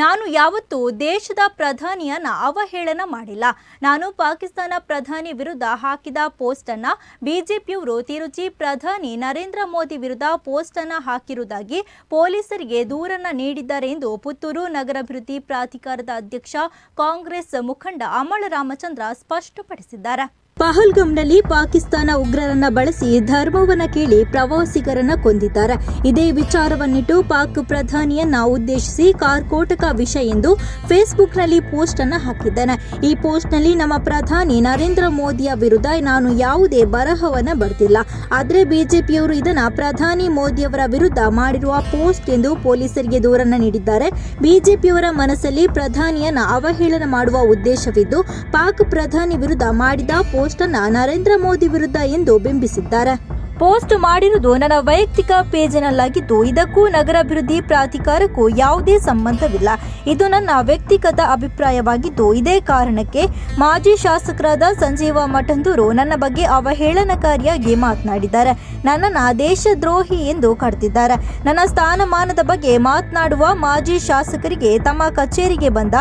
ನಾನು ಯಾವತ್ತೂ ದೇಶದ ಪ್ರಧಾನಿಯನ್ನ ಅವಹೇಳನ ಮಾಡಿಲ್ಲ. ನಾನು ಪಾಕಿಸ್ತಾನ ಪ್ರಧಾನಿ ವಿರುದ್ಧ ಹಾಕಿದ ಪೋಸ್ಟ್ ಅನ್ನ ಬಿಜೆಪಿಯವರು ತಿರುಚಿ ಪ್ರಧಾನಿ ನರೇಂದ್ರ ಮೋದಿ ವಿರುದ್ಧ ಪೋಸ್ಟ್ ಅನ್ನ ಹಾಕಿರುವುದಾಗಿ ಪೊಲೀಸರಿಗೆ ದೂರನ್ನ ನೀಡಿದ್ದಾರೆ ಎಂದು ಪುತ್ತೂರು ನಗರಾಭಿವೃದ್ಧಿ ಪ್ರಾಧಿಕಾರದ ಅಧ್ಯಕ್ಷ ಕಾಂಗ್ರೆಸ್ ಮುಖಂಡ ಅಮಳ ರಾಮಚಂದ್ರ ಸ್ಪಷ್ಟಪಡಿಸಿದ್ದಾರೆ. ಪಹಲ್ಗಂನಲ್ಲಿ ಪಾಕಿಸ್ತಾನ ಉಗ್ರರನ್ನ ಬಳಸಿ ಧರ್ಮವನ್ನ ಕೇಳಿ ಪ್ರವಾಸಿಗರನ್ನ ಕೊಂದಿದ್ದಾರೆ. ಇದೇ ವಿಚಾರವನ್ನಿಟ್ಟು ಪಾಕ್ ಪ್ರಧಾನಿಯನ್ನ ಉದ್ದೇಶಿಸಿ ಕಾರ್ಕೋಟಕ ವಿಷ ಎಂದು ಫೇಸ್ಬುಕ್ನಲ್ಲಿ ಪೋಸ್ಟ್ ಅನ್ನ ಹಾಕಿದ್ದಾನೆ. ಈ ಪೋಸ್ಟ್ನಲ್ಲಿ ನಮ್ಮ ಪ್ರಧಾನಿ ನರೇಂದ್ರ ಮೋದಿಯ ವಿರುದ್ಧ ನಾನು ಯಾವುದೇ ಬರಹವನ್ನ ಬರ್ತಿಲ್ಲ ಆದರೆ ಬಿಜೆಪಿಯವರು ಇದನ್ನ ಪ್ರಧಾನಿ ಮೋದಿಯವರ ವಿರುದ್ಧ ಮಾಡಿರುವ ಪೋಸ್ಟ್ ಎಂದು ಪೊಲೀಸರಿಗೆ ದೂರನ್ನ ನೀಡಿದ್ದಾರೆ. ಬಿಜೆಪಿಯವರ ಮನಸ್ಸಲ್ಲಿ ಪ್ರಧಾನಿಯನ್ನ ಅವಹೇಳನ ಮಾಡುವ ಉದ್ದೇಶವಿದ್ದು ಪಾಕ್ ಪ್ರಧಾನಿ ವಿರುದ್ಧ ಮಾಡಿದ ಪೋಸ್ಟ್ ಅನ್ನ ನರೇಂದ್ರ ಮೋದಿ ವಿರುದ್ಧ ಎಂದು ಬಿಂಬಿಸಿದ್ದಾರೆ. ಪೋಸ್ಟ್ ಮಾಡಿರುವುದು ನನ್ನ ವೈಯಕ್ತಿಕ ಪೇಜ್ನಲ್ಲಾಗಿದ್ದು, ಇದಕ್ಕೂ ನಗರಾಭಿವೃದ್ಧಿ ಪ್ರಾಧಿಕಾರಕ್ಕೂ ಯಾವುದೇ ಸಂಬಂಧವಿಲ್ಲ. ಇದು ನನ್ನ ವ್ಯಕ್ತಿಗತ ಅಭಿಪ್ರಾಯವಾಗಿದ್ದು, ಇದೇ ಕಾರಣಕ್ಕೆ ಮಾಜಿ ಶಾಸಕರಾದ ಸಂಜೀವ ಮಠಂದೂರು ನನ್ನ ಬಗ್ಗೆ ಅವಹೇಳನಕಾರಿಯಾಗಿ ಮಾತನಾಡಿದ್ದಾರೆ. ನನ್ನನ್ನು ದೇಶದ್ರೋಹಿ ಎಂದು ಕರೆದಿದ್ದಾರೆ. ನನ್ನ ಸ್ಥಾನಮಾನದ ಬಗ್ಗೆ ಮಾತನಾಡುವ ಮಾಜಿ ಶಾಸಕರಿಗೆ ತಮ್ಮ ಕಚೇರಿಗೆ ಬಂದ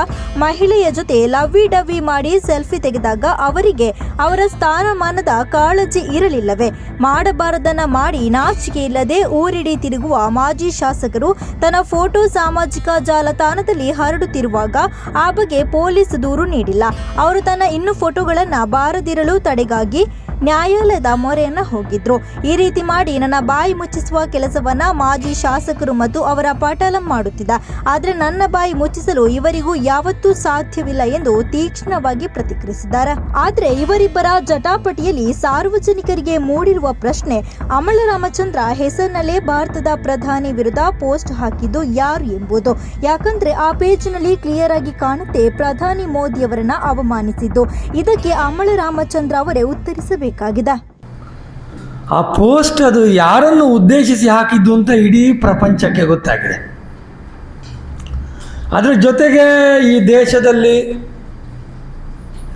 ಮಹಿಳೆಯ ಜೊತೆ ಲವ್ವಿ ಡವ್ವಿ ಮಾಡಿ ಸೆಲ್ಫಿ ತೆಗೆದಾಗ ಅವರಿಗೆ ಅವರ ಸ್ಥಾನಮಾನದ ಕಾಳಜಿ ಇರಲಿಲ್ಲವೇ? ಮಾಡಬಾರದನ್ನ ಮಾಡಿ ನಾಚಿಕೆ ಇಲ್ಲದೆ ಊರಿಡಿ ತಿರುಗುವ ಮಾಜಿ ಶಾಸಕರು ತನ್ನ ಫೋಟೋ ಸಾಮಾಜಿಕ ಜಾಲತಾಣದಲ್ಲಿ ಹರಡುತ್ತಿರುವಾಗ ಆ ಬಗ್ಗೆ ಪೊಲೀಸ್ ದೂರು ನೀಡಿಲ್ಲ. ಅವರು ತನ್ನ ಇನ್ನು ಫೋಟೋಗಳನ್ನ ಬಾರದಿರಲು ತಡೆಗಾಗಿ ನ್ಯಾಯಾಲಯದ ಮೊರೆಯನ್ನ ಹೋಗಿದ್ರು. ಈ ರೀತಿ ಮಾಡಿ ನನ್ನ ಬಾಯಿ ಮುಚ್ಚಿಸುವ ಕೆಲಸವನ್ನ ಮಾಜಿ ಶಾಸಕರು ಮತ್ತು ಅವರ ಪಟಾಲಂ ಮಾಡುತ್ತಿದ್ದ. ಆದ್ರೆ ನನ್ನ ಬಾಯಿ ಮುಚ್ಚಿಸಲು ಇವರಿಗೂ ಯಾವತ್ತೂ ಸಾಧ್ಯವಿಲ್ಲ ಎಂದು ತೀಕ್ಷ್ಣವಾಗಿ ಪ್ರತಿಕ್ರಿಯಿಸಿದ್ದಾರೆ. ಆದ್ರೆ ಇವರಿಬ್ಬರ ಜಟಾಪಟಿಯಲ್ಲಿ ಸಾರ್ವಜನಿಕರಿಗೆ ಮೂಡಿರುವ ಪ್ರಶ್ನೆ ಅಮಲ ರಾಮಚಂದ್ರ ಹೆಸರಿನಲ್ಲೇ ಭಾರತದ ಪ್ರಧಾನಿ ವಿರುದ್ಧ ಪೋಸ್ಟ್ ಹಾಕಿದ್ದು ಯಾರು ಎಂಬುದು. ಯಾಕಂದ್ರೆ ಆ ಪೇಜ್ನಲ್ಲಿ ಕ್ಲಿಯರ್ ಆಗಿ ಕಾಣುತ್ತೆ ಪ್ರಧಾನಿ ಮೋದಿಯವರನ್ನ ಅವಮಾನಿಸಿದ್ದು. ಇದಕ್ಕೆ ಅಮಲ ರಾಮಚಂದ್ರ ಅವರೇ ಉತ್ತರಿಸಬೇಕಾಗಿದೆ ಆ ಪೋಸ್ಟ್ ಅದು ಯಾರನ್ನು ಉದ್ದೇಶಿಸಿ ಹಾಕಿದ್ದು ಅಂತ ಇಡೀ ಪ್ರಪಂಚಕ್ಕೆ ಗೊತ್ತಾಗಿದೆ. ಅದರ ಜೊತೆಗೆ ಈ ದೇಶದಲ್ಲಿ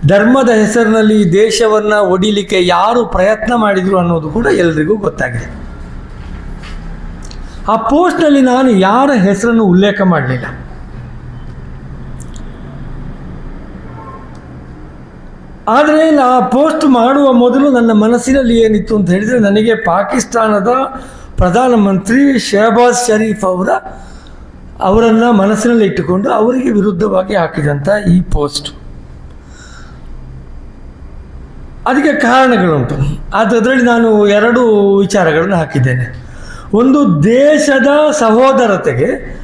ಧರ್ಮದ ಹೆಸರಿನಲ್ಲಿ ಈ ದೇಶವನ್ನು ಒಡಿಲಿಕ್ಕೆ ಯಾರು ಪ್ರಯತ್ನ ಮಾಡಿದರು ಅನ್ನೋದು ಕೂಡ ಎಲ್ರಿಗೂ ಗೊತ್ತಾಗಿದೆ. ಆ ಪೋಸ್ಟ್ನಲ್ಲಿ ನಾನು ಯಾರ ಹೆಸರನ್ನು ಉಲ್ಲೇಖ ಮಾಡಲಿಲ್ಲ. ಆದರೆ ನಾ ಪೋಸ್ಟ್ ಮಾಡುವ ಮೊದಲು ನನ್ನ ಮನಸ್ಸಿನಲ್ಲಿ ಏನಿತ್ತು ಅಂತ ಹೇಳಿದರೆ ನನಗೆ ಪಾಕಿಸ್ತಾನದ ಪ್ರಧಾನಮಂತ್ರಿ ಶಹಬಾಜ್ ಶರೀಫ್ ಅವರ, ಅವರನ್ನು ಮನಸ್ಸಿನಲ್ಲಿ ಇಟ್ಟುಕೊಂಡು ಅವರಿಗೆ ವಿರುದ್ಧವಾಗಿ ಹಾಕಿದಂಥ ಈ ಪೋಸ್ಟ್. ಅದಕ್ಕೆ ಕಾರಣಗಳುಂಟು. ಅದರಲ್ಲಿ ನಾನು ಎರಡು ವಿಚಾರಗಳನ್ನು ಹಾಕಿದ್ದೇನೆ. ಒಂದು, ದೇಶದ ಸಹೋದರತೆಗೆ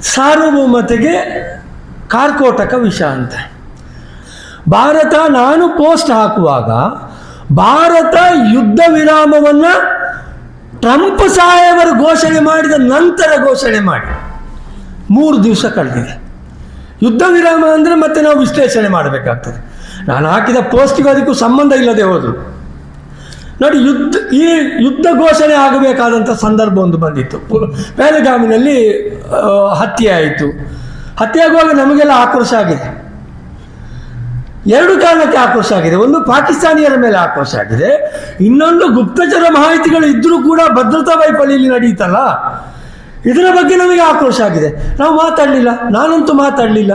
ಸಾರ್ವಭೌಮತೆಗೆ ಕಾರ್ಕೋಟಕ ವಿಷ ಅಂತ. ಭಾರತ ನಾನು ಪೋಸ್ಟ್ ಹಾಕುವಾಗ ಭಾರತ ಯುದ್ಧ ವಿರಾಮವನ್ನು ಟ್ರಂಪ್ ಸಾಹೇಬರು ಘೋಷಣೆ ಮಾಡಿದ ನಂತರ ಘೋಷಣೆ ಮಾಡಿ. ಮೂರು ದಿವಸ ಕಳೆದಿದೆ. ಯುದ್ಧ ವಿರಾಮ ಅಂದರೆ ಮತ್ತೆ ನಾವು ವಿಶ್ಲೇಷಣೆ ಮಾಡಬೇಕಾಗ್ತದೆ. ನಾನು ಹಾಕಿದ ಪೋಸ್ಟಿಗೂ ಅದಕ್ಕೂ ಸಂಬಂಧ ಇಲ್ಲದೆ ಹೋದರು. ನೋಡಿ, ಯುದ್ಧ, ಈ ಯುದ್ಧ ಘೋಷಣೆ ಆಗಬೇಕಾದಂಥ ಸಂದರ್ಭ ಒಂದು ಬಂದಿತ್ತು. ಪು- ಪೆಹಲ್ಗಾಮಿನಲ್ಲಿ ಹತ್ಯೆ ಆಯಿತು. ಹತ್ಯೆ ಆಗುವಾಗ ನಮಗೆಲ್ಲ ಆಕ್ರೋಶ ಆಗಿದೆ. ಎರಡು ಕಾರಣಕ್ಕೆ ಆಕ್ರೋಶ ಆಗಿದೆ. ಒಂದು ಪಾಕಿಸ್ತಾನಿಯರ ಮೇಲೆ ಆಕ್ರೋಶ ಆಗಿದೆ. ಇನ್ನೊಂದು ಗುಪ್ತಚರ ಮಾಹಿತಿಗಳು ಇದ್ರೂ ಕೂಡ ಭದ್ರತಾ ವೈಫಲ್ಯ ನಡೀತಲ್ಲ ಇದರ ಬಗ್ಗೆ ನಮಗೆ ಆಕ್ರೋಶ ಆಗಿದೆ. ನಾವು ಮಾತಾಡಲಿಲ್ಲ. ನಾನಂತೂ ಮಾತಾಡಲಿಲ್ಲ.